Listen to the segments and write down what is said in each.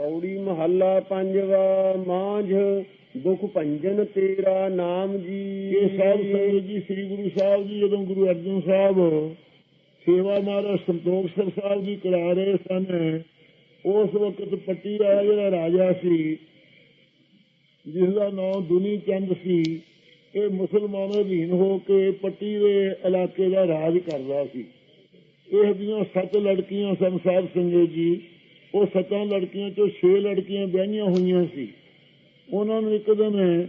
ਕੌੜੀ ਮਹੱਲਾ ਪੰਜਵਾ, ਮਾਂਝ, ਦੁਖ ਭੰਜਨ ਤੇਰਾ ਨਾਮ ਜੀ। ਇਹ ਸਾਧ ਸੰਗਤ ਜੀ, ਸ੍ਰੀ ਗੁਰੂ ਸਾਹਿਬ ਜੀ, ਜਦੋਂ ਗੁਰੂ ਅਰਜਨ ਸਾਹਿਬ ਸੇਵਾ ਮਹਾਰਾਜ ਸੰਤੋਖ ਸਰ ਸਾਹਿਬ ਜੀ ਕਰਾ ਰਹੇ ਸਨ, ਉਸ ਵਕਤ ਪੱਟੀ ਵਾਲਾ ਜਿਹੜਾ ਰਾਜਾ ਸੀ ਜਿਸ ਦਾ ਨਾਮ ਦੁਨੀ ਚੰਦ ਸੀ, ਇਹ ਮੁਸਲਮਾਨ ਅਧੀਨ ਹੋ ਕੇ ਪੱਟੀ ਦੇ ਇਲਾਕੇ ਦਾ ਰਾਜ ਕਰਦਾ ਸੀ। ਇਹ ਦੀਆਂ ਸੱਤ ਲੜਕੀਆਂ ਸਨ ਸਾਹਿਬ ਸੰਗਤ ਜੀ। ਉਹ ਸੱਤਾਂ ਲੜਕੀਆਂ ਚੋਂ 6 ਲੜਕੀਆਂ ਵਿਆਹੀਆਂ ਹੋਈਆਂ ਸੀ। ਉਹਨਾਂ ਨੂੰ ਇੱਕ ਦਿਨ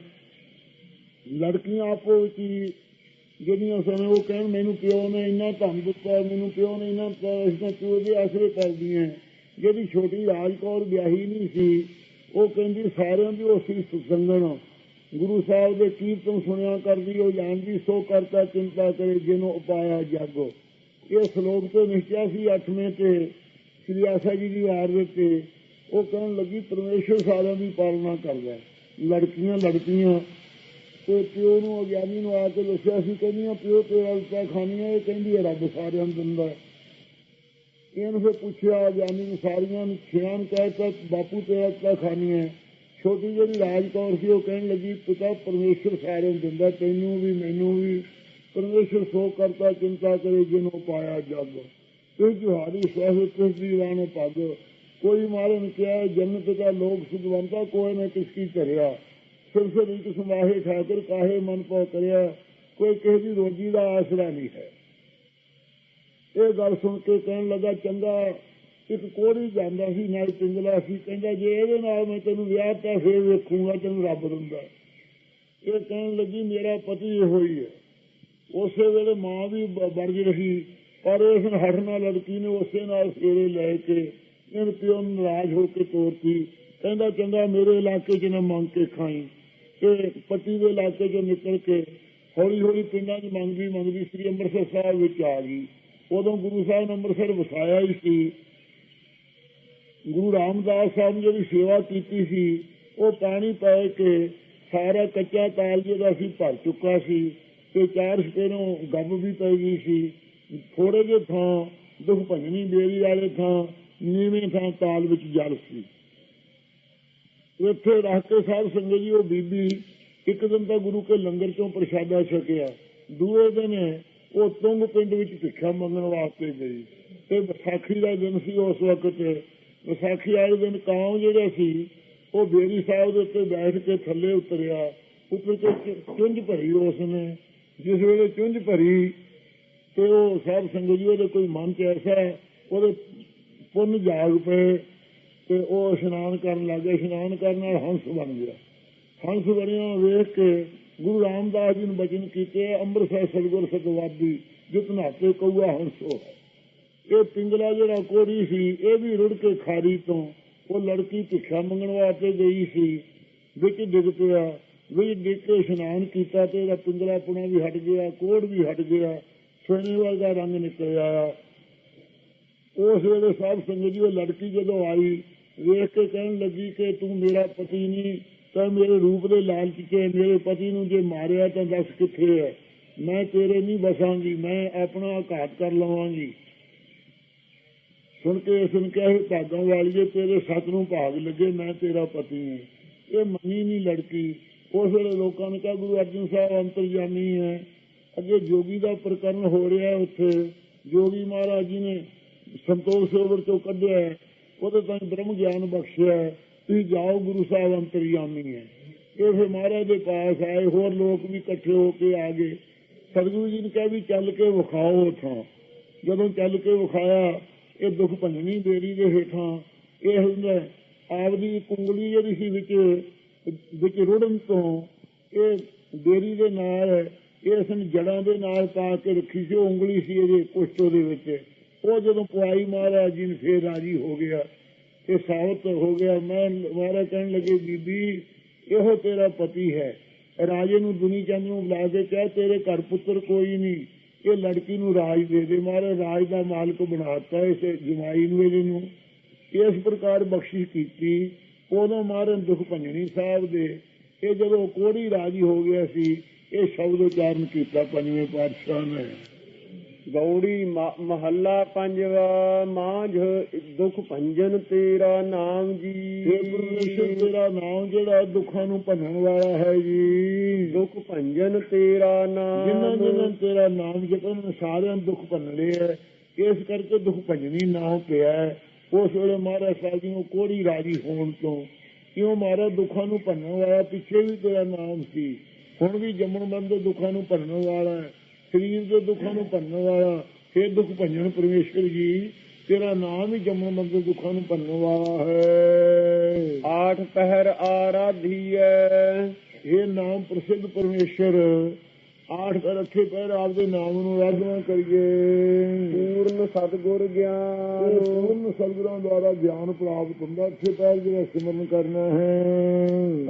ਲੜਕੀਆਂ ਆਪੋ ਵਿੱਚ ਜਿਹੜੀਆਂ ਸਨ, ਉਹ ਕਹਿਣ, ਮੈਨੂੰ ਪਿਓ ਨੇ ਇੰਨਾ ਧਨ ਦਿੱਤਾ, ਮੈਨੂੰ ਪਿਓ ਨੇ ਇੰਨਾ ਦਿੱਤਾ ਅਸੀਂ ਪਿਓ ਦੇ ਆਸਰੇ ਕਰਦੀਆਂ ਜਿਹੜੀ ਛੋਟੀ ਰਾਜਕੌਰ ਵਿਆਹੀ ਨਹੀਂ ਸੀ, ਉਹ ਕਹਿੰਦੀ, ਸਾਰਿਆਂ ਦੀ ਉਹ ਸੀ ਸੁਸੰਗਣ ਗੁਰੂ ਸਾਹਿਬ ਦੇ ਕੀਰਤਨ ਸੁਣਿਆ ਕਰਦੀ, ਉਹ ਜਾਣਦੀ, ਸੋ ਕਰਤਾ, ਚਿੰਤਾ ਕਰੇ ਜਿਹਨੂੰ ਉਪਾਇਆ ਜਾਗੋ। ਇਹ ਸ਼ਲੋਕ ਤੋਂ ਨਿਸ਼ਚਿਆ ਸੀ 8ਵੇਂ ਤੇ ਸ੍ਰੀ ਆਸਾ ਜੀ ਦੀ ਵਾਰ ਦੇ ਤੇ ਉਹ ਕਹਿਣ ਲੱਗੀ, ਪਰਮੇਸ਼ਰ ਸਾਰਿਆਂ ਦੀ ਪਾਲਣਾ ਕਰਦਾ ਲੜਕੀਆਂ ਲੜਕੀਆਂ। ਤੇ ਪਿਓ ਨੂੰ ਅਗਿਆਨੀ ਨੂੰ ਆ ਕੇ ਦੱਸਿਆ ਸੀ ਕਹਿੰਦੀਆਂ ਪਿਓ ਤੇਰਾ ਉੱਤਾ ਖਾਣੀਆਂ ਇਹ ਕਹਿੰਦੀ ਹੈ, ਰੱਬ ਸਾਰਿਆਂ ਨੂੰ ਦਿੰਦਾ ਇਹਨੂੰ ਫਿਰ ਪੁੱਛਿਆ, ਅਗਿਆਨੀ ਨੂੰ ਸਾਰੀਆਂ ਨੂੰ ਖਿਆਨ ਨੂੰ ਕਹਿਤਾ, ਬਾਪੂ ਤੇਰਾ ਉੱਤਾ ਖਾਣੀਆਂ ਛੋਟੀ ਜਿਹੜੀ ਰਾਜਕੌਰ ਸੀ, ਉਹ ਕਹਿਣ ਲੱਗੀ, ਪਿਤਾ ਪਰਮੇਸ਼ਰ ਸਾਰਿਆਂ ਨੂੰ ਦਿੰਦਾ ਤੈਨੂੰ ਵੀ, ਮੈਨੂੰ ਵੀ। ਪਰਮੇਸ਼ਰ ਸੋ ਕਰਤਾ, ਚਿੰਤਾ ਕਰੇ ਜਿਹਨੂੰ ਪਾਇਆ ਜਗ ਇਹ ਜੁਹਾਰੀ ਸਹਿ ਕਿਸ ਦੀ ਰਾਣੋ ਪੱਗ ਕੋਈ ਮਾਰਨ ਕਿਹਾ, ਜਨਤ ਦਾ ਲੋਕ ਸੁਧਵੰਤਾ ਕੋਈ ਨਾ ਕਿਸ ਕੀ ਇੱਕ ਸਮਾਹੇ ਠਾਕਰ, ਕਾਹੇ ਮਨ ਪਉ ਕਰਿਆ। ਕੋਈ ਕਿਸੇ ਦੀ ਰੋਜੀ ਦਾ ਆਸਰਾ ਨਹੀਂ ਹੈ। ਇਹ ਗੱਲ ਸੁਣ ਕੇ ਕਹਿਣ ਲੱਗਾ, ਚੰਗਾ, ਇੱਕ ਕੋੜੀ ਜਾਂਦਾ ਸੀ, ਨਾਲ ਪਿੰਗਲਾ ਸੀ। ਕਹਿੰਦਾ, ਜੇ ਇਹਦੇ ਨਾਲ ਮੈਂ ਤੈਨੂੰ ਵਿਆਹ ਤਾਂ ਫੇਰ ਵੇਖੂਗਾ, ਤੈਨੂੰ ਰੱਬ ਦਿੰਦਾ। ਇਹ ਕਹਿਣ ਲੱਗੀ, ਮੇਰਾ ਪਤੀ ਇਹੋ ਹੀ ਹੈ। ਉਸੇ ਵੇਲੇ ਮਾਂ ਵੀ, ਵਰਜ ਰਹੀ। ਪਰ ਇਸ ਹਟਣਾ ਲੜਕੀ ਨੇ ਉਸੇ ਨਾਲ ਫੇਰੇ ਲੈ ਕੇ ਇਹਨ ਪਿਓ ਨਾਰਾਜ਼ ਹੋ ਕੇ ਤੋਰਤੀ। ਕਹਿੰਦਾ, ਚੰਗਾ, ਮੇਰੇ ਇਲਾਕੇ 'ਚ ਨਾ ਮੰਗ ਕੇ ਖਾਈ। ਤੇ ਪੱਟੀ ਦੇ ਇਲਾਕੇ 'ਚੋਂ ਨਿਕਲ ਕੇ ਹੌਲੀ ਹੌਲੀ ਪਿੰਡਾਂ 'ਚ ਮੰਗਦੀ ਮੰਗਦੀ ਸ੍ਰੀ ਅੰਮ੍ਰਿਤਸਰ ਸਾਹਿਬ ਵਿੱਚ ਆ ਗਈ। ਉਦੋਂ ਗੁਰੂ ਸਾਹਿਬ ਨੇ ਅੰਮ੍ਰਿਤਸਰ ਵਸਾਇਆ ਹੀ ਸੀ। ਗੁਰੂ ਰਾਮਦਾਸ ਸਾਹਿਬ ਨੇ ਜਿਹੜੀ ਸੇਵਾ ਕੀਤੀ ਸੀ, ਉਹ ਪਾਣੀ ਪੈ ਕੇ ਸਾਰਾ ਕੱਚਾ ਤਾਲ ਜਿਹੜਾ ਸੀ ਭਰ ਚੁੱਕਾ ਸੀ ਤੇ ਚਾਰ ਸਪੇਰੋਂ ਗੱਬ ਵੀ ਪੈ ਗਈ ਸੀ। ਥੋੜੇ ਜਿਹੇ ਥਾਂ, ਦੁਖ ਭੰਜਨੀ ਬੇਰੀ ਵਾਲੇ ਥਾਂ, ਨੀਵੇਂ ਥਾਂ ਤਾਲ ਵਿੱਚ ਜਲ ਸੀ। ਇੱਥੇ ਰੱਖ ਕੇ ਸਾਧ ਸੰਗਤ ਜੀ, ਉਹ ਬੀਬੀ ਇੱਕ ਦਿਨ ਤਾਂ ਗੁਰੂ ਕੇ ਲੰਗਰ ਚੋਂ ਪ੍ਰਸ਼ਾਦਾ ਛਕਿਆ। ਦੂਏ ਦਿਨ ਉਹ ਤੁੰਗ ਪਿੰਡ ਵਿੱਚ ਭਿੱਖਾ ਮੰਗਣ ਵਾਸਤੇ ਗਈ। ਤੇ ਵਿਸਾਖੀ ਦਾ ਦਿਨ ਸੀ ਉਸ ਵਕਤ। ਵਿਸਾਖੀ ਵਾਲੇ ਦਿਨ ਕਾਂ ਜਿਹੜਾ ਸੀ, ਉਹ ਬੇਰੀ ਸਾਹਿਬ ਦੇ ਉੱਤੇ ਬੈਠ ਕੇ ਥੱਲੇ ਉਤਰਿਆ। ਉੱਪਰ ਚੁੰਝ ਭਰੀ ਉਸ ਨੇ। ਜਿਸ ਵੇਲੇ ਚੁੰਝ ਭਰੀ ਤੇ ਉਹ ਸਾਹਿਬ ਸੰਗਤ ਜੀ ਉਹਦੇ ਕੋਈ ਮਨ ਚ ਐਸਾ ਹੈ, ਉਹਦੇ ਪੁੰਨ ਜਾਗ ਪਏ ਤੇ ਉਹ ਇਸ਼ਨਾਨ ਕਰਨ ਲੱਗੇ ਇਸ਼ਨਾਨ ਕਰਨ ਨਾਲ ਹੰਸ ਬਣ ਗਿਆ। ਹੰਸ ਬਣਿਆ ਵੇਖ ਕੇ ਗੁਰੂ ਰਾਮਦਾਸ ਜੀ ਨੇ ਬਚਨ ਕੀਤੇ ਅੰਮ੍ਰਿਤਸਰ ਸਤਿਗੁਰ ਸਤਵਾਦੀ ਜਿਤ ਨਾਤੇ ਕਊਆ ਹੰਸੋ ਇਹ ਪਿੰਗਲਾ ਜਿਹੜਾ ਕੋੜੀ ਸੀ ਇਹ ਵੀ ਰੁੜ ਕੇ ਖਾਰੀ ਤੋਂ ਉਹ ਲੜਕੀ ਭਿੱਖਾ ਮੰਗਣ ਵਾਸਤੇ ਗਈ ਸੀ। ਵਿੱਚ ਡਿੱਗ ਪਿਆ ਵਿੱਚ ਡਿੱਗ ਕੇ ਇਸ਼ਨਾਨ ਕੀਤਾ ਤੇ ਇਹਦਾ ਪਿੰਗਲਾ ਪੁਣਾ ਵੀ ਹਟ ਗਿਆ ਕੋੜ ਵੀ ਹਟ ਗਿਆ। ਸੋਨੇ ਵਰਗਾ ਰੰਗ ਨਿਕਲ ਆਇਆ ਉਸ ਵੇਲੇ ਸਾਧ ਸੰਗਤ ਜੀ ਉਹ ਲੜਕੀ ਜਦੋਂ ਆਈ, ਵੇਖ ਕੇ ਕਹਿਣ ਲੱਗੀ ਕਿ ਤੂੰ ਮੇਰਾ ਪਤੀ ਨਹੀਂ, ਤਾਂ ਮੇਰੇ ਰੂਪ ਦੇ ਲਾਲਚ 'ਚ ਮੇਰੇ ਪਤੀ ਨੂੰ ਜੇ ਮਾਰਿਆ ਤਾਂ ਦੱਸ ਕਿੱਥੇ ਹੈ? ਮੈਂ ਤੇਰੇ ਨਹੀਂ ਬਸਾਂਗੀ ਮੈਂ ਆਪਣਾ ਘਾਤ ਕਰ ਲਵਾਂਗੀ। ਸੁਣ ਕੇ ਇਸ ਨੂੰ ਕਹੇ ਭਾਗਾਂ ਵਾਲੀਏ, ਤੇਰੇ ਸੱਤ ਨੂੰ ਭਾਗ ਲੱਗੇ, ਮੈਂ ਤੇਰਾ ਪਤੀ ਹਾਂ। ਇਹ ਮੰਨੀ ਨਹੀਂ ਲੜਕੀ। ਉਸ ਵੇਲੇ ਲੋਕਾਂ ਨੇ ਕਿਹਾ, ਗੁਰੂ ਅਰਜਨ ਸਾਹਿਬ ਅੰਤਰਜਾਮੀ ਹੈ। ਅੱਗੇ ਜੋਗੀ ਦਾ ਪ੍ਰਕਰਨ ਹੋ ਰਿਹਾ ਉੱਥੇ, ਜੋਗੀ ਮਹਾਰਾਜ ਜੀ ਨੇ ਸੰਤੋਖ ਸਰੋਵਰ ਚੋਂ ਕੱਢਿਆ ਉਹਦੇ ਤਾਂ ਬ੍ਰਹਮ ਗਿਆਨ ਬਖਸ਼ਿਆ ਤੁਸੀਂ ਜਾਓ ਗੁਰੂ ਸਾਹਿਬ ਅੰਤਰਜਾਮੀ ਹੈ। ਇਹ ਫਿਰ ਮਹਾਰਾਜ ਦੇ ਪਾਸ ਆਏ, ਹੋਰ ਲੋਕ ਵੀ ਇਕੱਠੇ ਹੋ ਕੇ ਆ ਗਏ। ਸਤਿਗੁਰੂ ਜੀ ਨੇ ਕਿਹਾ ਵੀ ਚੱਲ ਕੇ ਵਿਖਾਓ ਉਥੋਂ। ਜਦੋਂ ਚੱਲ ਕੇ ਵਿਖਾਇਆ, ਇਹ ਦੁੱਖ ਭੰਜਣੀ ਦੇਰੀ ਦੇ ਹੇਠਾਂ, ਇਹ ਹੁੰਦਾ ਆਪਦੀ ਕੁੰਗਲੀ ਜਿਹੜੀ ਸੀ ਵਿੱਚ ਵਿੱਚ ਰੁੜਨ ਤੋਂ, ਇਹ ਦੇਰੀ ਦੇ ਨਾਲ ਇਸ ਨੇ ਜੜਾਂ ਦੇ ਨਾਲ ਪਾ ਕੇ ਰੱਖੀ ਸੀ, ਉਹ ਉਂਗਲੀ ਸੀ ਇਹਦੇ ਕੁਸ਼ਤੋ ਦੇ ਵਿੱਚ। ਉਹ ਜਦੋਂ ਪੁਆਈ ਮਹਾਰਾਜ ਜੀ ਨੇ ਫੇਰ ਰਾਜੀ ਹੋ ਗਿਆ ਇਹ ਸਾਬਤ ਹੋ ਗਿਆ। ਮੈਂ ਮਹਾਰਾਜ ਕਹਿਣ ਲੱਗੇ, ਬੀਬੀ, ਇਹੋ ਤੇਰਾ ਪਤੀ ਹੈ। ਰਾਜੇ ਨੂੰ ਦੁਨੀ ਚੰਦ ਨੂੰ ਬੁਲਾ ਕੇ ਕਿਹਾ, ਤੇਰੇ ਘਰ ਪੁੱਤਰ ਕੋਈ ਨਹੀਂ। ਇਹ ਲੜਕੀ ਨੂੰ ਰਾਜ ਦੇ ਦੇ। ਮਹਾਰਾਜ ਰਾਜ ਦਾ ਮਾਲਕ ਬਣਾਤਾ ਇਸ ਜਮਾਈ ਨੂੰ, ਇਹਦੇ ਨੂੰ। ਇਸ ਪ੍ਰਕਾਰ ਬਖਸ਼ਿਸ਼ ਕੀਤੀ। ਉਦੋਂ ਮਹਾਰਾਜ ਦੁਖ ਭੰਜਣੀ ਸਾਹਿਬ ਦੇ। ਇਹ ਜਦੋਂ ਕੋੜੀ ਰਾਜੀ ਹੋ ਗਿਆ ਸੀ ਇਹ ਸ਼ਬਦ ਉਚਾਰਨ ਕੀਤਾ ਪੰਜਵੇਂ ਪਾਤਸ਼ਾਹ ਨੇ। ਗੌੜੀ ਮਹੱਲਾ ਪੰਜਵਾ ਮਾਝ ਦੁਖ ਭੰਜਨ ਤੇਰਾ ਨਾਮ ਜੀ। ਇਹ ਪਰਮੇਸ਼ਰ ਤੇਰਾ ਨਾਮ ਜਿਹੜਾ ਦੁੱਖਾਂ ਨੂੰ ਭੰਨਣ ਵਾਲਾ ਹੈ ਜੀ। ਦੁਖ ਭੰਜਨ ਤੇਰਾ ਜਿਨ੍ਹਾਂ ਨਾਮ ਜਿਨ੍ਹਾਂ ਤੇਰਾ ਨਾਮ ਜਪਣ ਸਾਰਿਆਂ ਨੂੰ ਦੁੱਖ ਭੰਨਣੇ ਹੈ ਇਸ ਕਰਕੇ ਦੁੱਖ ਭੰਜਣੀ ਨਾਮ ਪਿਆ ਹੈ। ਉਸ ਵੇਲੇ ਮਹਾਰਾਜ ਸਾਹਿਬ ਜੀ ਨੂੰ ਕੋੜੀ ਰਾਜੀ ਹੋਣ ਤੋਂ ਕਿਉਂ ਮਹਾਰਾਜ ਦੁੱਖਾਂ ਨੂੰ ਭੰਨਣ ਵਾਲਾ ਪਿੱਛੇ ਵੀ ਤੇਰਾ ਨਾਮ ਸੀ? ਹੁਣ ਵੀ ਜੰਮਣ ਮਰਨ ਦੇ ਦੁੱਖਾਂ ਨੂੰ ਭੰਨਣ ਵਾਲਾ ਹੈ ਸਰੀਰ ਦੇ ਦੁੱਖਾਂ ਨੂੰ ਭੰਨਣ ਵਾਲਾ ਇਹ ਦੁੱਖ ਭੰਜਣ ਪਰਮੇਸ਼ਰ ਜੀ ਤੇਰਾ ਨਾਮ ਹੀ ਜੰਮਣ ਮਰਨ ਦੇ ਦੁੱਖਾਂ ਨੂੰ ਭੰਨਣ ਵਾਲਾ ਹੈ। ਆਠ ਪਹਿਰ ਆਰਾਧੀਐ। ਇਹ ਨਾਮ ਪ੍ਰਸਿੱਧ ਪਰਮੇਸ਼ਰ ਆਠ ਕਰ ਰੱਖੇ ਪੈਰ ਆਪਦੇ ਨਾਮ ਨੂੰ ਆਰਾਧਨਾ ਕਰੀਏ। ਪੂਰਨ ਸਤਗੁਰ ਗਿਆਨ। ਪੂਰਨ ਸਤਿਗੁਰਾਂ ਦੁਆਰਾ ਗਿਆਨ ਪ੍ਰਾਪਤ ਹੁੰਦਾ ਅੱਛੇ ਪੈਰ ਜਿਹੜਾ ਸਿਮਰਨ ਕਰਨਾ ਹੈ।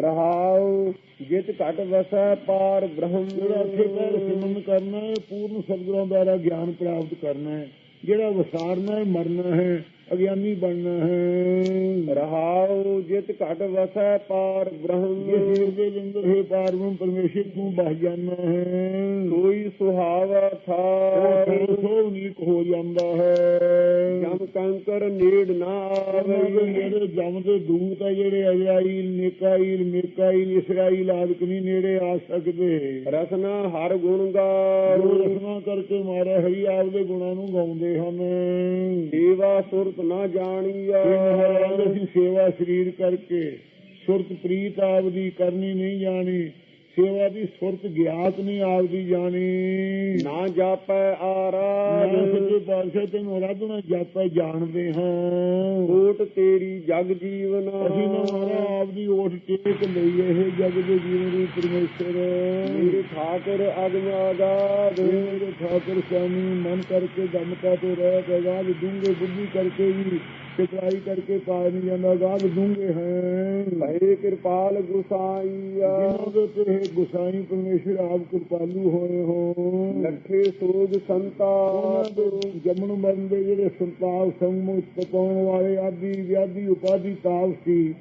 ਰਹਾਉ ਜਿਤ ਘਟ ਵਸੈ ਪਾਰ ਬ੍ਰਹਮ। ਜਿਹੜਾ ਅੱਛੇ ਪੈਰ ਸਿਮਰਨ ਕਰਨਾ ਹੈ ਪੂਰਨ ਸਤਿਗੁਰਾਂ ਦੁਆਰਾ ਗਿਆਨ ਪ੍ਰਾਪਤ ਕਰਨਾ ਹੈ। ਜਿਹੜਾ ਵਿਸਾਰਨਾ ਹੈ ਮਰਨਾ ਹੈ। ਅਗਿਆਨੀ ਬਣਨਾ ਹੈ। ਰਹਾਉ ਜਿਤ ਘਟ ਵਸੈ ਪਾਰ ਬ੍ਰਹਮ। ਦੇ ਅੰਦਰ ਹੈ ਪਾਰਮ ਪਰਮੇਸ਼ਰ ਤੂੰ ਬਹ ਜਾਣਾ ਹੈ। ਕੋਈ ਸੁਹਾਵਾ ਥਾ ਸੋ ਸੋ ਨੀਕ ਹੋ ਜਾਂਦਾ ਹੈ। ਜਮ ਕੰਕਰ ਨੀੜ ਨਾ ਦੇ ਆਵੇ। ਜਿਹੜੇ ਜਮ ਦੇ ਦੂਤ ਆ ਜਿਹੜੇ ਅਜਾਈਲ ਨਿਕਾਈਲ ਮਿਕਾਈਲ ਇਸਰਾਈਲ ਆਦਿਕ ਨਹੀਂ ਨੇੜੇ ਆ ਸਕਦੇ। ਰਸਨਾ ਹਰ ਗੁਣ ਗਾਉ ਰਸਨਾ ਕਰਕੇ ਮਾਰਾ ਹਰੀ ਆਪਦੇ ਗੁਣਾਂ ਨੂੰ ਗਾਉਂਦੇ ਹਨ। ਸੇਵਾ ਸੁਰਤ ਨਾ ਇਹ ਮਹਾਰਾਜ ਅਸੀਂ ਸੇਵਾ ਸਰੀਰ ਕਰਕੇ ਸੁਰਤ ਪ੍ਰੀਤ ਆਪ ਦੀ ਕਰਨੀ ਨਹੀਂ ਜਾਣੀ। ਸੇਵਾ ਦੀ ਸੁਰਤ ਗਿਆਤ ਨਹੀਂ ਆਪਦੀ ਜਾਣੀ। ਨਾ ਜਾਪੈ ਆਰਾਧ ਸੱਚੇ ਪਾਤਸ਼ਾਹ ਤੈਨੂੰ ਆਰਾਧਨਾ ਜਾਪੈ ਜਾਣਦੇ ਹਾਂ। ਓਟ ਤੇਰੀ ਜਗ ਜੀਵਨ ਅਸੀਂ ਮਹਾਰਾ ਆਪਦੀ ਓਟ ਟੇਕ ਲਈ ਇਹ ਜਗ ਦੇ ਜੀਵਨ ਦੀ ਪਰਮੇਸ਼ਰ। ਮੇਰੇ ਠਾਕਰ ਅਗਨਾਦਾ ਮੇਰੇ ਠਾਕਰ ਸਾਨੀ ਮਨ ਕਰਕੇ ਦਮਕਾ ਤੇ ਰਹਿ ਗਏ ਗਾਲ ਡੂੰਗੇ ਬੁੱਧੀ ਕਰਕੇ ਵੀ ਚਤਰਾਈ ਕਰਕੇ ਪਾਏ ਨਹੀਂ ਜਾਂਦਾ ਗਾਲ ਡੂੰਗੇ ਹੈ ਭਏ ਕਿਰਪਾਲ ਗੁਸਾਈਆ ਜਿਨ੍ਹਾਂ ਦੇ ਤੇ ਗੁਸਾਈ ਪਰਮੇਸ਼ਰ ਆਪ ਕਿਰਪਾਲੂ ਹੋਏ ਹੋ ਲੱਖੇ ਸੋਗ ਸੰਤਾ। ਜੰਮਣ ਮਰਨ ਦੇ ਜਿਹੜੇ ਸੰਤਾਪ ਸੰਮੁਖ ਪਕਾਉਣ ਵਾਲੇ ਆਦਿ ਵਿਆਧੀ ਉਪਾਧੀ ਤਾਪ ਸੀ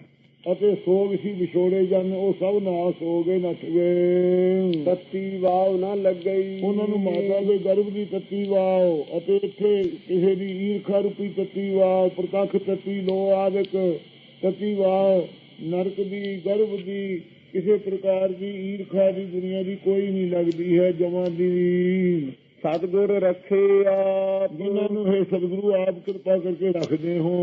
ਅਤੇ ਸੋਗ ਸੀ ਵਿਛੋੜੇ ਜਨ ਉਹ ਸਭ ਨਾਸ ਹੋ ਗਏ ਨੱਠ ਗਏ। ਤਤੀ ਵਾਵ ਨਾ ਲੱਗਈ। ਉਹਨਾਂ ਨੂੰ ਮਾਤਾ ਦੇ ਗਰਭ ਦੀ ਤੱਤੀ ਵਾਓ ਅਤੇ ਇੱਥੇ ਕਿਸੇ ਦੀ ਈਰਖਾ ਰੂਪੀ ਤੱਤੀ ਵਾਓ ਪ੍ਰਤੱਖ ਤੱਤੀ ਲੋ ਆਦਿਕ ਤੱਤੀ ਵਾਓ ਨਰਕ ਦੀ ਗਰਭ ਦੀ ਕਿਸੇ ਪ੍ਰਕਾਰ ਦੀ ਈਰਖਾ ਦੀ ਦੁਨੀਆ ਦੀ ਕੋਈ ਨਹੀਂ ਲੱਗਦੀ ਹੈ ਜਮਾਂ ਦੀ। ਸਤਗੁਰ ਰੱਖੇ ਜਿਨ੍ਹਾਂ ਨੂੰ ਹੈ ਸਤਿਗੁਰੂ ਆਪ ਕਿਰਪਾ ਕਰਕੇ ਰੱਖਦੇ ਹੋ।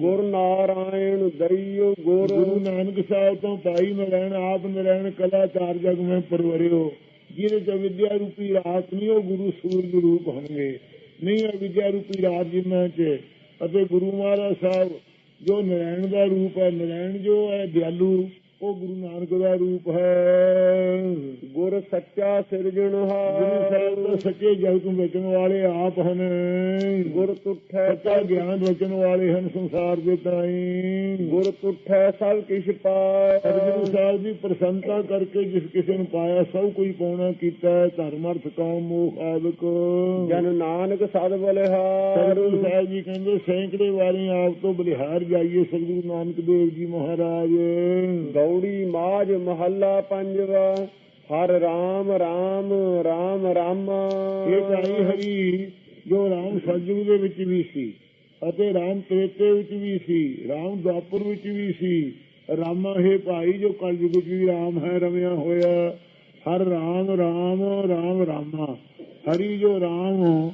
ਗੁਰ ਨਾਰਾਇਣ ਦਈਓ ਗੁਰ। ਗੁਰੂ ਨਾਨਕ ਸਾਹਿਬ ਤੋਂ ਪਾਈ ਨਰੈਣ, ਆਪ ਨਰੈਣ ਕਲਾ ਚਾਰ ਜਗ ਮੈਂ ਪਰਵਰਿਓ। ਜਿਹਦੇ ਚ ਵਿਦਿਆ ਰੂਪੀ ਰਾਤ ਨਹੀਂ, ਉਹ ਗੁਰੂ ਸੂਰਜ ਰੂਪ ਹੋਣਗੇ। ਨਹੀਂ ਹੈ ਵਿਦਿਆ ਰੂਪੀ ਰਾਤ ਜਿਨ੍ਹਾਂ ਚ। ਅਤੇ ਗੁਰੂ ਮਹਾਰਾਜ ਸਾਹਿਬ, ਜੋ ਨਰੈਣ ਦਾ ਰੂਪ ਹੈ, ਨਰੈਣ ਜੋ ਹੈ, ਦਿਆਲੂ। ਉਹ ਗੁਰੂ ਨਾਨਕ ਦਾ ਰੂਪ ਹੈ। ਗੁਰ ਸੱਚਾ ਗੁਰੂ ਸਾਹਿਬ ਸਿਰਜਣਹਾਰ ਤਾਂ ਸੱਚੇ ਜਗਤ ਵੇਚਣ ਵਾਲੇ ਆਪ ਹਨ। ਗੁਰ ਤੁਠੈ ਸੱਚਾ ਗਿਆਨ ਰਚਣ ਵਾਲੇ ਹਨ ਸੰਸਾਰ ਦੇ ਤਾਈ। ਗੁਰ ਤੁਠੈ ਸਭ ਕਿਛ ਪਾਇ ਸਤਿਗੁਰੂ ਸਾਹਿਬ ਦੀ ਪ੍ਰਸੰਨਤਾ ਕਰਕੇ ਜਿਸ ਕਿਸੇ ਨੂੰ ਪਾਇਆ ਸਭ ਕੋਈ ਪਾਉਣਾ ਕੀਤਾ ਧਰਮ ਅਰਥ ਕਾਮ ਮੋਹ ਆਦਿਕ। ਜਨ ਨਾਨਕ ਸਦ ਬਲਿਹਾਰ। ਸਤਿਗੁਰੂ ਸਾਹਿਬ ਜੀ ਕਹਿੰਦੇ ਸੈਂਕੜੇ ਵਾਰੀ ਆਪ ਤੋਂ ਬਲਿਹਾਰ ਜਾਈਏ ਸਤਿਗੁਰੂ ਨਾਨਕ ਦੇਵ ਜੀ ਮਹਾਰਾਜ। ਗੌੜੀ ਮਾਝ, ਮਹੱਲਾ ਪੰਜਵਾ। ਹਰ ਰਾਮ ਰਾਮ ਰਾਮ, ਰਾਮਾ। ਇਹ ਕਾਈ ਹਰੀ, ਜੋ ਰਾਮ ਸਤਿਯੁਗ ਦੇ ਵਿੱਚ ਵੀ ਸੀ ਅਤੇ ਰਾਮ ਤ੍ਰੇਤੇ ਵਿੱਚ ਵੀ ਸੀ, ਰਾਮ ਦੁਆਪਰ ਵਿੱਚ ਵੀ ਸੀ। ਰਾਮਾ, ਹੈ ਭਾਈ, ਜੋ ਕਲਯੁਗ ਵੀ ਰਾਮ ਹੈ, ਰਮਿਆ ਹੋਇਆ। ਹਰ ਰਾਮ ਰਾਮ ਰਾਮ, ਰਾਮਾ। ਹਰੀ ਜੋ ਰਾਮ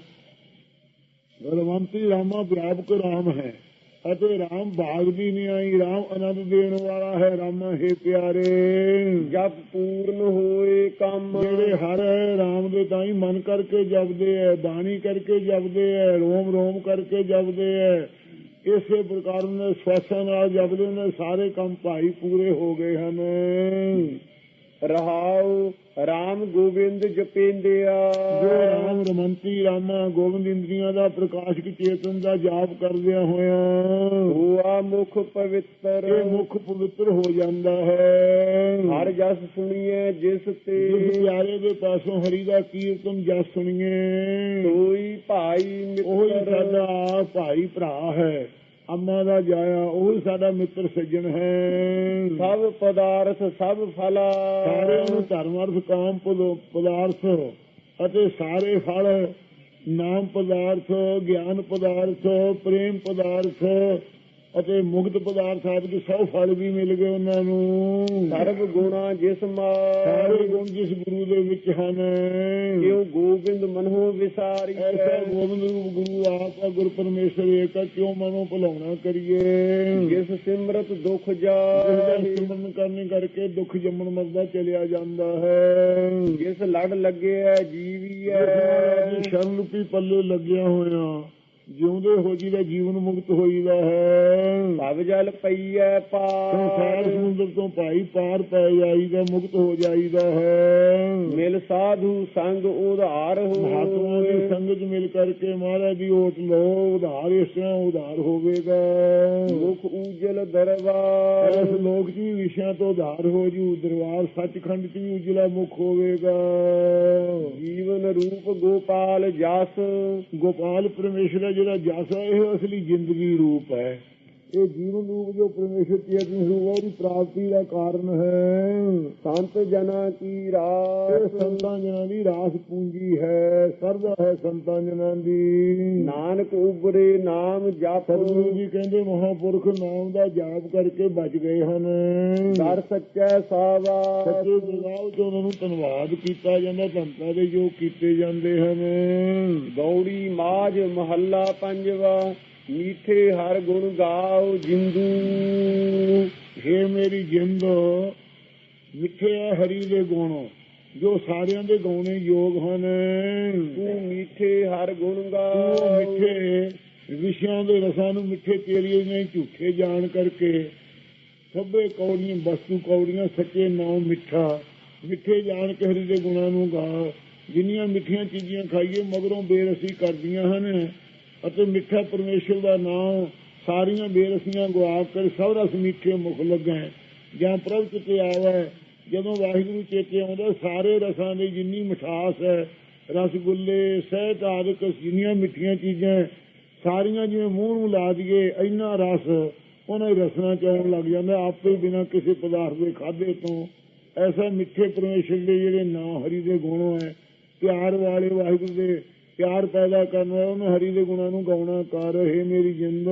ਰਮੰਤੀ ਰਾਮਾ ਵਿਆਪਕ ਰਾਮ ਹੈ। ਅਤੇ ਰਾਮ ਭਾਗ ਦੀ ਨਹੀਂ ਆਈ ਰਾਮ ਆਨੰਦ ਦੇਣ ਵਾਲਾ ਹੈ ਰਾਮਾ ਹੈ ਪਿਆਰੇ। ਜਪ ਪੂਰਨ ਹੋਏ ਕੰਮ। ਜਿਹੜੇ ਹਰ ਰਾਮ ਦੇ ਤਾਈ ਮਨ ਕਰਕੇ ਜਪਦੇ ਐ ਬਾਣੀ ਕਰਕੇ ਜਪਦੇ ਐ ਰੋਮ ਰੋਮ ਕਰਕੇ ਜਪਦੇ ਐ ਇਸੇ ਪ੍ਰਕਾਰ ਨਾਲ ਸਵਾਸਾਂ ਨਾਲ ਜਪਦੇ ਨੇ ਸਾਰੇ ਕੰਮ ਭਾਈ ਪੂਰੇ ਹੋ ਗਏ ਹਨ। ਰਹਾਉ ਰਾਮ ਗੋਬਿੰਦ ਜਪੇਂਦਿਆ। ਜੋ ਰਾਮ ਰਮੰਤੀ ਰਾਮਾ ਗੋਬਿੰਦ ਇੰਦਰੀਆਂ ਦਾ ਪ੍ਰਕਾਸ਼ਕ ਚੇਤਨ ਦਾ ਜਾਪ ਕਰਦਿਆਂ ਹੋਇਆਂ ਹੋਆ ਮੁਖ ਪਵਿੱਤਰ। ਇਹ ਮੁਖ ਪਵਿੱਤਰ ਹੋ ਜਾਂਦਾ ਹੈ। ਹਰ ਜਸ ਸੁਣੀਏ ਜਿਸ ਤੇ। ਪਿਆਰੇ ਦੇ ਪਾਸੋਂ ਹਰੀ ਦਾ ਕੀਰਤਨ ਜਸ ਸੁਣੀਏ ਕੋਈ ਭਾਈ ਉਹੀ ਮਿੱਤਰ। ਸਾਡਾ ਭਾਈ ਭਰਾ ਹੈ। ਅੰਮਾ ਦਾ ਜਾਇਆ, ਉਹੀ ਸਾਡਾ ਮਿੱਤਰ ਸੱਜਣ ਹੈ। ਸਭ ਪਦਾਰਥ, ਸਭ ਫਲਾ। ਸਾਰਿਆਂ ਨੂੰ ਧਰਮ ਅਰਥ, ਕਾਮ ਪਦਾਰਥ ਅਤੇ ਸਾਰੇ ਫਲ। ਨਾਮ ਪਦਾਰਥ, ਗਿਆਨ ਪਦਾਰਥ, ਪ੍ਰੇਮ ਪਦਾਰਥ ਅਤੇ ਮੁਕਤ ਪਦਾਰਥ ਆਦਿ ਸਭ ਫਲ ਵੀ ਮਿਲ ਗਏ ਉਹਨਾਂ ਨੂੰ। ਸਰਬ ਗੁਣਾ ਜਿਸ ਸਾਰੇ ਮਾਰ ਗੁਣ ਜਿਸ ਗੁਰੂ ਦੇ ਵਿੱਚ ਹਨ। ਕਿਉ ਗੋਬਿੰਦ ਮਨੋ ਵਿਸਾਰੀ ਐਸਾ ਗੋਬਿੰਦ ਰੂਪ ਗੁਰੂ ਆਪ ਗੁਰ ਪਰਮੇਸ਼ਰ ਏਕਾ ਕਿਉਂ ਮਨੋਂ ਭੁਲਾਉਣਾ ਕਰੀਏ? ਜਿਸ ਸਿਮਰਤ ਦੁਖ ਦਾ ਜਾਹੇ ਸਿਮਰਨ ਕਰਨੇ ਕਰਕੇ ਦੁੱਖ ਜੰਮਣ ਮਰਦਾ ਚਲਿਆ ਜਾਂਦਾ ਹੈ। ਜਿਸ ਲੜ ਲੱਗਿਆ ਜੀਵੀਐ। ਜਿਸ ਸ਼ਰਨ ਰੂਪੀ ਪੱਲੇ ਲੱਗਿਆ ਹੋਇਆ। ਜਿਉਂਦੇ ਹੋ ਜੀ ਦਾ ਜੀਵਨ ਮੁਕਤ ਹੋਈਦਾ ਹੈ। ਭਵ ਜਲ ਪਈਐ ਸੰਸਾਰ ਪਾਰ ਸਮੁੰਦਰ ਤੋਂ ਭਾਈ ਪਾਰ ਪੈ ਜਾਈਦਾ ਮੁਕਤ ਹੋ ਜਾਈਦਾ ਹੈ। ਮਿਲ ਸਾਧੂ ਸੰਗ ਉਧਾਰ ਮਹਾਤਮਾ ਦੀ ਸੰਗਤ ਮਿਲ ਕਰਕੇ ਮਹਾਰਾਜ ਦੀ ਓਟ ਲੋ ਉਧਾਰ ਇਸ ਤਰ੍ਹਾਂ ਉਧਾਰ ਹੋਵੇਗਾ। ਮੁਖ ਉਜਲ ਦਰਬਾਰ। ਇਸ ਲੋਕ ਵੀ ਵਿਸ਼ਿਆਂ ਤੋਂ ਉਧਾਰ ਹੋ ਜੂ ਦਰਬਾਰ ਸੱਚਖੰਡ ਵੀ ਉਜਲਾ ਮੁਖ ਹੋਵੇਗਾ। ਜੀਵਨ ਰੂਪ ਗੋਪਾਲ ਜਸ। ਗੋਪਾਲ ਪਰਮੇਸ਼ਰ ਦਾ ਜਿਹੜਾ ਜਸ ਇਹ ਅਸਲੀ ਜ਼ਿੰਦਗੀ ਰੂਪ ਹੈ। ਇਹ ਜੀਵਨ ਰੂਪ ਜੋ ਪਰਮੇਸ਼ਰ ਚੇਤਨ ਰੂਪ ਹੈ ਉਹਦੀ ਪ੍ਰਾਪਤੀ ਦਾ ਕਾਰਨ ਹੈ। ਸੰਤ ਜਨਾ ਕੀ ਰਾਸ। ਸੰਤਾਂ ਜਨਾਂ ਦੀ ਰਾਸ ਪੂੰਜੀ ਹੈ ਸਰਦਾ ਹੈ ਸੰਤਾਂ ਜਨਾਂ ਦੀ। ਨਾਨਕ ਉਬਰੇ ਨਾਮ ਜਪ। ਸਤਿਗੁਰੂ ਜੀ ਕਹਿੰਦੇ ਮਹਾਪੁਰਖ ਨਾਮ ਦਾ ਜਾਪ ਕਰਕੇ ਬਚ ਗਏ ਹਨ। ਦਰ ਸੱਚੈ ਸਾਵਾ। ਸੱਚੇ ਜਗਾਵ ਤੋਂ ਉਹਨਾਂ ਨੂੰ ਧੰਨਵਾਦ ਕੀਤਾ ਜਾਂਦਾ ਧੰਤਾ ਦੇ ਜੋ ਕੀਤੇ ਜਾਂਦੇ ਹਨ। ਗੌੜੀ ਮਾਝ ਮਹੱਲਾ ਪੰਜਵਾ। ਮੀਠੇ ਹਰ ਗੁਣ ਗਾਓ ਜਿੰਦੂ ਹੇ ਮੇਰੀ ਜਿੰਦ ਮਿੱਠੇ ਆ ਹਰੀ ਦੇ ਗੁਣ ਜੋ ਸਾਰਿਆਂ ਦੇ ਗਾਉਣੇ ਯੋਗ ਹਨ ਤੂੰ ਮੀਠੇ ਹਰ ਗੁਣ ਗਾਓ ਮਿੱਠੇ ਵਿਸ਼ਿਆਂ ਦੇ ਰਸਾਂ ਨੂੰ ਮਿੱਠੇ ਤੇਰੀਏ ਨੇ ਝੂਠੇ ਜਾਣ ਕਰਕੇ ਸਭੇ ਕੌੜੀਆਂ ਵਸਤੂ ਕੌੜੀਆਂ ਸੱਚੇ ਨਾਮ ਮਿੱਠਾ ਮਿੱਠੇ ਜਾਣ ਕੇ ਹਰੀ ਦੇ ਗੁਣਾਂ ਨੂੰ ਗਾ ਜਿੰਨੀਆਂ ਮਿੱਠੀਆਂ ਚੀਜ਼ਾਂ ਖਾਈਏ ਮਗਰੋਂ ਬੇਰਸੀ ਕਰਦੀਆਂ ਹਨ ਅਤੇ ਮਿੱਠਾ ਪਰਮੇਸ਼ਰ ਦਾ ਨਾਮ ਸਾਰੀਆਂ ਬੇਰਸੀਆਂ ਗਵਾ ਕਰ ਸਭ ਰਸ ਮਿੱਠੇ ਮੁਖ ਲੱਗੈ ਜਾਂ ਪ੍ਰਭ ਚਿਤੇ ਆਵੈ ਜਦੋਂ ਵਾਹਿਗੁਰੂ ਚੇਤੇ ਆਉਂਦਾ ਸਾਰੇ ਰਸਾਂ ਦੀ ਜਿੰਨੀ ਮਿਠਾਸ ਹੈ ਰਸਗੁੱਲੇ ਸਹਿਤ ਆਦਿਕ, ਜਿੰਨੀਆਂ ਮਿੱਠੀਆਂ ਚੀਜ਼ਾਂ ਸਾਰੀਆਂ ਜਿਵੇਂ ਮੂੰਹ ਨੂੰ ਲਾ ਦਈਏ, ਇੰਨਾ ਰਸ ਉਹਨਾਂ ਰਸਨਾ ਚ ਆਉਣ ਲੱਗ ਜਾਂਦਾ ਆਪੇ ਬਿਨਾਂ ਕਿਸੇ ਪਦਾਰਥ ਦੇ ਖਾਦੇ ਤੋਂ। ਐਸਾ ਮਿੱਠੇ ਪਰਮੇਸ਼ਰ ਦੇ ਜਿਹੜੇ ਨਾਂ ਹਰੀ ਦੇ ਗੁਣ ਹੈ, ਪਿਆਰ ਵਾਲੇ ਵਾਹਿਗੁਰੂ ਦੇ ਪਿਆਰ ਪੈਦਾ ਕਰਨ ਵਾਲਾ ਉਹਨੂੰ ਹਰੀ ਦੇ ਗੁਣਾਂ ਨੂੰ ਗਾਉਣਾ ਕਰ ਹੈ ਮੇਰੀ ਜਿੰਦ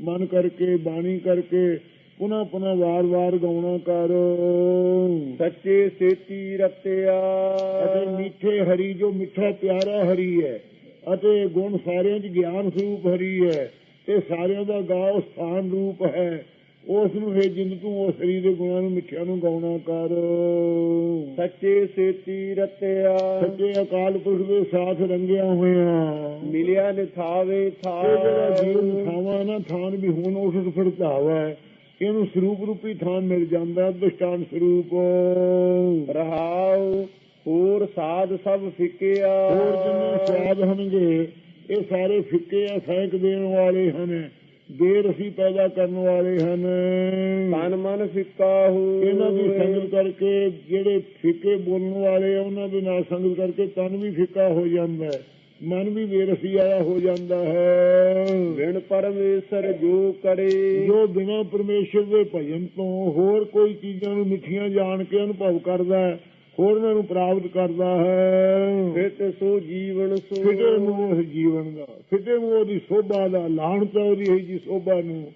ਮਨ ਕਰਕੇ ਬਾਣੀ ਕਰਕੇ ਪੁਨਾ ਪੁਨਾ ਵਾਰ-ਵਾਰ ਗਾਉਣਾ ਕਰ। ਸੱਚੇ ਸੇਤੀ ਰਤਿਆ। ਅਤੇ ਮਿੱਠੇ ਹਰੀ ਜੋ ਮਿੱਠਾ ਪਿਆਰਾ ਹਰੀ ਹੈ ਅਤੇ ਗੁਣ ਸਾਰਿਆਂ 'ਚ ਗਿਆਨ ਸਰੂਪ ਹਰੀ ਹੈ ਤੇ ਸਾਰਿਆਂ ਦਾ ਗਾਉ ਸਥਾਨ ਰੂਪ ਹੈ। ਉਸ ਨੂੰ ਹੈ ਜਿੰਦ ਤੂੰ ਉਸ ਹਰੀ ਦੇ ਗੁਣਾਂ ਨੂੰ ਮਿੱਠਿਆਂ ਨੂੰ ਗਾਉਣਾ ਕਰ। ਸੱਚੇ ਸੇਤੀ ਰਤਿਆ। ਸੱਚੇ ਅਕਾਲ ਪੁਰਖ ਦੇ ਸਾਥ ਰੰਗਿਆ ਹੋਇਆ। ਮਿਲਿਆ ਨਿਥਾਵੇ ਇਹ ਜਿਹੜਾ ਜੀਵਨ ਥਾਵ ਨਾ ਥਾਨ ਵੀ ਹੁਣ ਉਸ ਫਿਰਤਾਵਾ ਹੈ। ਇਹਨੂੰ ਸਰੂਪ ਰੂਪੀ ਥਾਨ ਮਿਲ ਜਾਂਦਾ ਦ੍ਰਿਸ਼ਟਾਨ ਸਰੂਪ। ਰਹਾਉ ਹੋਰ ਸਾਧ ਸਭ ਫਿਕਿਆ। ਹੋਰ ਜਿੰਨੇ ਸਵਾਦ ਹਨਗੇ ਇਹ ਸਾਰੇ ਫਿੱਕੇ ਆ ਫੈਂਕ ਦੇਣ ਵਾਲੇ ਹਨ। ਬੇਰਸੀ ਪੈਦਾ ਕਰਨ ਵਾਲੇ ਹਨ। ਤਨ ਮਨ ਫਿੱਕਾ ਹੋ ਇਹਨਾਂ ਦੀ ਸੰਗਤ ਕਰਕੇ ਜਿਹੜੇ ਫਿੱਕੇ ਬੋਲਣ ਵਾਲੇ ਆ ਉਹਨਾਂ ਦੇ ਨਾਲ ਸੰਗਤ ਕਰਕੇ ਤਨ ਵੀ ਫਿੱਕਾ ਹੋ ਜਾਂਦਾ ਹੈ ਮਨ ਵੀ ਬੇਰਸੀ ਆਇਆ ਹੋ ਜਾਂਦਾ ਹੈ। ਬਿਨ ਪਰਮੇਸ਼ਰ ਜੋ ਕਰੇ। ਜੋ ਬਿਨਾਂ ਪਰਮੇਸ਼ਰ ਦੇ ਭਜਨ ਤੋਂ ਹੋਰ ਕੋਈ ਚੀਜ਼ਾਂ ਨੂੰ ਮਿੱਠੀਆਂ ਜਾਣ ਕੇ ਅਨੁਭਵ ਕਰਦਾ ਹੈ ਉਹਨਾਂ ਨੂੰ ਪ੍ਰਾਪਤ ਕਰਦਾ ਹੈ। ਫਿਟ ਸੋ ਜੀਵਨ ਸੋ ਨੂੰ ਉਸ ਜੀਵਨ ਦਾ। ਫਿਟੇ ਨੂੰ ਉਹਦੀ ਸੋਭਾ ਦਾ ਲਾਣ ਉਹਦੀ ਹੈ ਜੀ ਸੋਭਾ ਨੂੰ।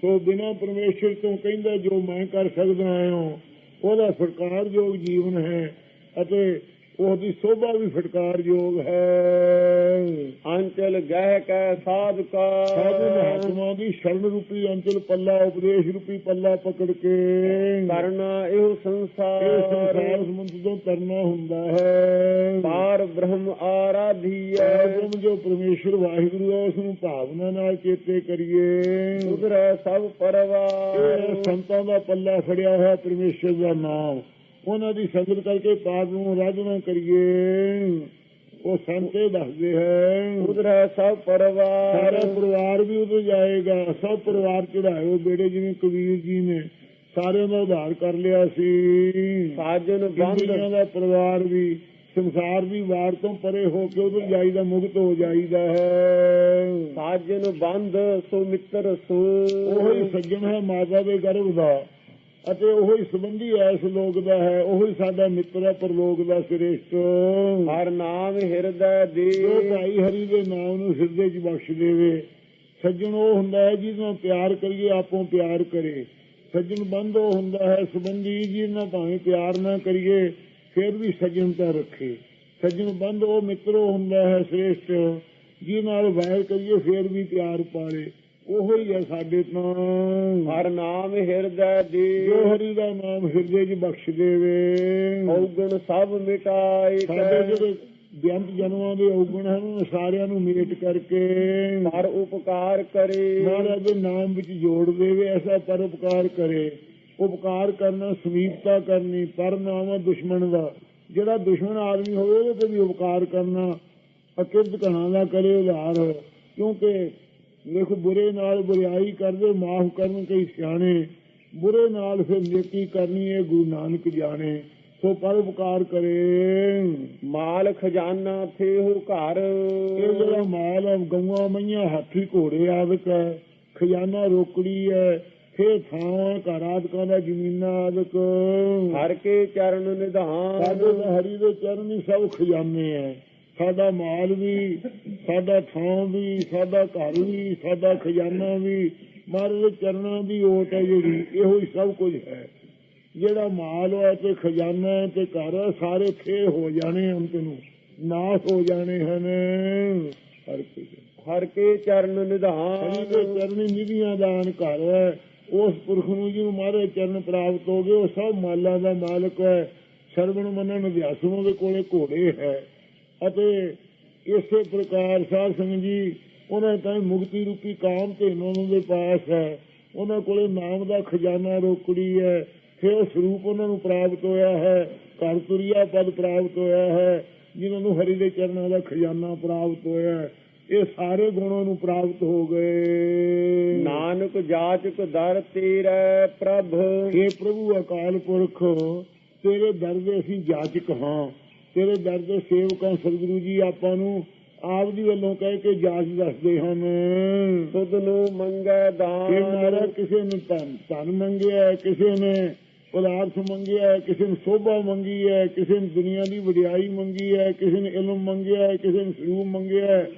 ਸੋ ਬਿਨਾਂ ਪਰਮੇਸ਼ਰ ਤੋਂ ਕਹਿੰਦਾ ਜੋ ਮੈਂ ਕਰ ਸਕਦਾ ਹਾਂ ਉਹਦਾ ਫਟਕਾਰਯੋਗ ਜੀਵਨ ਹੈ ਅਤੇ ਉਹਦੀ ਸੋਭਾ ਵੀ ਫਟਕਾਰਯੋਗ ਹੈ। ਅੰਚਲ ਗਹਿ ਕੈ ਸਾਧਕਾ। ਸਾਧੂ ਮਹਾਤਮਾ ਦੀ ਸ਼ਰਨ ਰੂਪੀ ਅੰਚਲ ਪੱਲਾ ਉਪਦੇਸ਼ ਰੂਪੀ ਪੱਲਾ ਪਕੜ ਕੇ। ਕਰਨਾ ਇਹੋ ਇਹ ਸੰਸਾਰ ਸੰਸਾਰ ਸਮੁੰਦਰ ਤੋਂ ਤਰਨਾ ਹੁੰਦਾ ਹੈ। ਪਾਰ ਬ੍ਰਹਮ ਆਰਾਧੀਐ। ਆਦਮ ਜੋ ਪਰਮੇਸ਼ਰ ਵਾਹਿਗੁਰੂ ਹੈ ਉਸ ਨੂੰ ਭਾਵਨਾ ਨਾਲ ਚੇਤੇ ਕਰੀਏ। ਉਧਰੈ ਸਭ ਇਹ ਪਰਵਾਰ ਸੰਤਾਂ ਦਾ ਪੱਲਾ ਫੜਿਆ ਹੋਇਆ ਪਰਮੇਸ਼ਰ ਦਾ ਨਾਮ। ਉਹਨਾਂ ਦੀ ਸੰਗਤ ਕਰਕੇ ਪਾਪ ਨੂੰ ਰਾਜਨਾ ਕਰੀਏ। ਉਹ ਸੰਤੇ ਦੱਸਦੇ ਹੈ ਉਧਰੈ ਸਭ ਸਾਰਾ ਪਰਵਾਰ ਪਰਿਵਾਰ ਵੀ ਉਧਰ ਜਾਏਗਾ ਸਭ ਪਰਿਵਾਰ ਚੜਾਇਓ ਬੇੜੇ ਜਿਵੇਂ ਕਬੀਰ ਜੀ ਨੇ ਸਾਰਿਆਂ ਦਾ ਉਧਾਰ ਕਰ ਲਿਆ ਸੀ। ਸਾਜਨ ਬੰਦ। ਦਾ ਪਰਿਵਾਰ ਵੀ ਸੰਸਾਰ ਦੀ ਵਾਰ ਤੋਂ ਪਰੇ ਹੋ ਕੇ ਉਧਰ ਜਾਈਦਾ ਮੁਕਤ ਹੋ ਜਾਈਦਾ ਹੈ। ਸਾਜਨ ਬੰਦ ਸੋ ਮਿੱਤਰ ਸੋ ਉਹੀ ਸੱਜਣ ਹੈ ਮਾਤਾ ਦੇ ਗਰਭ ਦਾ। ਅਤੇ ਉਹ ਹੀ ਸੰਬੰਧੀ ਐਸ ਲੋਕ ਦਾ ਹੈ ਉਹ ਹੀ ਸਾਡਾ ਮਿੱਤਰ ਹੈ ਪਰਲੋਕ ਦਾ ਸ੍ਰੇਸ਼ਟ। ਹਰ ਨਾਮ ਹਿਰਦੈ ਦੇ। ਜੋ ਭਾਈ ਹਰੀ ਦੇ ਨਾਮ ਨੂੰ ਹਿਰਦੇ 'ਚ ਬਖਸ਼ ਦੇਵੇ ਸੱਜਣ ਉਹ ਹੁੰਦਾ ਹੈ ਜਿਹਦੇ ਨਾਲ ਪਿਆਰ ਕਰੀਏ ਆਪੋਂ ਪਿਆਰ ਕਰੇ। ਸੱਜਣ ਬੰਦ ਉਹ ਹੁੰਦਾ ਹੈ ਸੰਬੰਧੀ ਜਿਹਦੇ ਨਾਲ ਭਾਵੇਂ ਪਿਆਰ ਨਾ ਕਰੀਏ ਫਿਰ ਵੀ ਸੱਜਣਤਾ ਰੱਖੇ। ਸੱਜਣ ਬੰਦ ਉਹ ਮਿੱਤਰੋ ਹੁੰਦਾ ਹੈ ਸ੍ਰੇਸ਼ਟ ਜਿਹਦੇ ਨਾਲ ਵੈਰ ਕਰੀਏ ਫਿਰ ਵੀ ਪਿਆਰ ਪਾਲੇ। ਉਹੋ ਹੀ ਹੈ ਸਾਡੇ ਤੋਂ। ਹਰ ਨਾਮ ਹਿਰਦੈ ਦੇ। ਜੋ ਹਰੀ ਦਾ ਨਾਮ ਹਿਰਦੇ 'ਚ ਬਖਸ਼ ਦੇਵੇ। ਔਗਣ ਸਭ ਮਿਟਾਈ ਸਾਡੇ ਜਿਹੜੇ ਬੇਅੰਤ ਜਨਮਾਂ ਦੇ ਔਗਣ ਹਨ ਸਾਰਿਆਂ ਨੂੰ ਮੇਟ ਕਰਕੇ। ਹਰ ਉਪਕਾਰ ਕਰੇ। ਮਹਾਰਾਜ ਦੇ ਨਾਮ ਵਿੱਚ ਜੋੜ ਦੇਵੇ ਐਸਾ ਪਰਉਪਕਾਰ ਕਰੇ। ਉਪਕਾਰ ਕਰਨਾ ਸਮੀਪਤਾ ਕਰਨੀ ਪਰ ਨਾਮ ਦੁਸ਼ਮਣ ਦਾ। ਜਿਹੜਾ ਦੁਸ਼ਮਣ ਆਦਮੀ ਹੋਵੇ ਉਹਦੇ ਤੇ ਵੀ ਉਪਕਾਰ ਕਰਨਾ। ਅਕਿਰਤ ਘਣਾ ਦਾ ਕਰੇ ਉਧਾਰ। ਕਿਉਂਕਿ ਦੇਖੋ ਬੁਰੇ ਨਾਲ ਬੁਰਾਈ ਕਰਦੇ ਮਾਫ ਕਰਨ ਕਈ ਸਿਆਣੇ। ਬੁਰੇ ਨਾਲ ਫਿਰ ਨੇਕੀ ਕਰਨੀ ਹੈ ਗੁਰੂ ਨਾਨਕ ਜਾਣੇ। ਸੋ ਪਰਉਪਕਾਰ ਕਰੇ। ਮਾਲ ਖਜ਼ਾਨਾ ਥੇਹੁ ਘਰ। ਇਹ ਜਿਹੜਾ ਮਾਲ ਹੈ ਗਊਆਂ ਮਈਆਂ ਹਾਥੀ ਘੋੜੇ ਆਦਿਕ ਹੈ ਖਜ਼ਾਨਾ ਰੋਕੜੀ ਹੈ ਫੇ ਥਾਂ ਘਰ ਆਦਿਕਾਂ ਦਾ ਜ਼ਮੀਨਾਂ ਆਦਿਕ। ਹਰ ਕੇ ਚਰਨ ਨਿਧਾਨ। ਸਾਡੇ ਹਰੀ ਦੇ ਚਰਨ ਹੀ ਸਭ ਖਜ਼ਾਨੇ ਹੈ। ਸਾਡਾ ਮਾਲ ਵੀ ਸਾਡਾ ਥਾਂ ਵੀ ਸਾਡਾ ਘਰ ਵੀ ਸਾਡਾ ਖਜ਼ਾਨਾ ਵੀ ਮਹਾਰਾਜ ਚਰਨਾਂ ਦੀ ਓਟ ਹੈ ਜਿਹੜੀ ਇਹੋ ਹੀ ਸਭ ਕੁਝ ਹੈ। ਜਿਹੜਾ ਮਾਲ ਹੈ ਤੇ ਖਜ਼ਾਨਾ ਹੈ ਤੇ ਘਰ ਸਾਰੇ ਫੇ ਹੋ ਜਾਣੇ ਅੰਤ ਨੂੰ ਨਾਸ਼ ਹੋ ਜਾਣੇ ਹਨ। ਹਰ ਕੋਈ ਹਰ ਕੇ ਚਰਨ ਨਿਧਾਨ। ਦੇ ਚਰਨੀ ਨਿਧੀਆਂ ਦਾਨ ਘਰ ਹੈ ਉਸ ਪੁਰਖ ਨੂੰ ਜਿਹਨੂੰ ਮਾਰੇ ਚਰਨ ਪ੍ਰਾਪਤ ਹੋ ਗਏ ਉਹ ਸਭ ਮਾਲਾਂ ਦਾ ਮਾਲਕ ਹੈ। ਸਰਵਣ ਮੰਨਣ ਅਭਿਆਸੋਂ ਦੇ ਕੋਲੇ ਘੋੜੇ ਹੈ। ਅਤੇ ਇਸੇ ਪ੍ਰਕਾਰ ਸਾਧ ਸੰਗਤ ਜੀ ਉਹਨਾਂ ਤਾਂ ਮੁਕਤੀ ਰੂਪੀ ਕਾਮ ਤੇ ਉਹਨਾਂ ਦੇ ਪਾਸ ਹੈ। ਉਹਨਾਂ ਕੋਲੇ ਨਾਮ ਦਾ ਖਜ਼ਾਨਾ ਰੋਕੜੀ ਹੈ। ਫਿਰ ਸਰੂਪ ਉਹਨਾਂ ਨੂੰ ਪ੍ਰਾਪਤ ਹੋਇਆ ਹੈ। ਘਰ ਤੁਰਿਆ ਪਦ ਪ੍ਰਾਪਤ ਹੋਇਆ ਹੈ। ਜਿਨ੍ਹਾਂ ਨੂੰ ਹਰੀ ਦੇ ਚਰਨਾਂ ਦਾ ਖਜ਼ਾਨਾ ਪ੍ਰਾਪਤ ਹੋਇਆ ਇਹ ਸਾਰੇ ਗੁਣਾਂ ਨੂੰ ਪ੍ਰਾਪਤ ਹੋ ਗਏ। ਨਾਨਕ ਜਾਚਕ ਦਰ ਤੇਰੇ ਪ੍ਰਭ। हे ਪ੍ਰਭੂ ਅਕਾਲ ਪੁਰਖ ਤੇਰੇ ਦਰ ਦੇ ਅਸੀਂ ਜਾਚਕ ਹਾਂ। ਤੇਰੇ ਦਰ ਦੇ ਸੇਵਕ ਸਤਿਗੁਰੂ ਜੀ ਆਪਾਂ ਨੂੰ ਆਪ ਦੀ ਵੱਲੋਂ ਕਹਿ ਕੇ ਜਾਚ ਦੱਸਦੇ ਹਨ। ਸੁਧ ਨੂੰ ਮੰਗੈ ਦਾਨ। ਮਾਰਾ ਕਿਸੇ ਨੇ ਧਨ ਧਨ ਮੰਗਿਆ ਕਿਸੇ ਨੇ ਪਦਾਰਥ ਮੰਗਿਆ ਕਿਸੇ ਨੇ ਸੋਭਾ ਮੰਗੀ ਹੈ ਕਿਸੇ ਨੇ ਦੁਨੀਆ ਦੀ ਵਡਿਆਈ ਮੰਗੀ ਹੈ ਕਿਸੇ ਨੇ ਇਲਮ ਮੰਗਿਆ ਹੈ ਕਿਸੇ ਨੇ ਸਰੂਪ ਮੰਗਿਆ ਹੈ।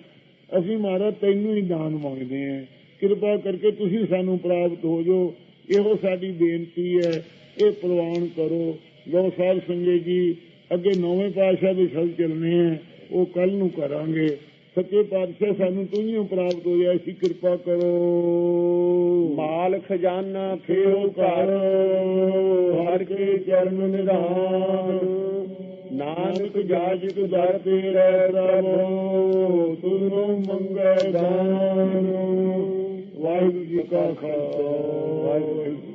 ਅਸੀਂ ਮਹਾਰਾਜ ਤੈਨੂੰ ਹੀ ਦਾਨ ਮੰਗਦੇ ਹਾਂ। ਕਿਰਪਾ ਕਰਕੇ ਤੁਸੀਂ ਸਾਨੂੰ ਪ੍ਰਾਪਤ ਹੋ ਜਾਓ। ਇਹੋ ਸਾਡੀ ਬੇਨਤੀ ਹੈ। ਇਹ ਪ੍ਰਵਾਨ ਕਰੋ। ਲੋ ਸਾਧ ਸੰਗਤ ਜੀ ਅੱਗੇ ਨੌਵੇਂ ਪਾਤਸ਼ਾਹ ਦੇ ਸ਼ਬਦ ਚੱਲਨੇ ਆ ਉਹ ਕੱਲ ਨੂੰ ਕਰਾਂਗੇ। ਸੱਚੇ ਪਾਤਸ਼ਾਹ ਸਾਨੂੰ ਪ੍ਰਾਪਤ ਹੋ ਜਾਏ ਐਸੀ ਕਿਰਪਾ ਕਰੋ। ਮਾਲ ਖਜ਼ਾਨਾ ਫੇਰ ਘਰ ਹਰ ਕੇ ਚਰਨ ਨਿਧਾਨ। ਨਾਨਕ ਜਾਚਕ ਦਰ ਤੇਰੇ ਪ੍ਰਭ ਤੁਮੋ ਮੰਗਲ ਦਾਨ। ਵਾਹਿਗੁਰੂ ਜੀ ਕਾ ਖਾਲਸਾ। ਵਾਹਿਗੁਰੂ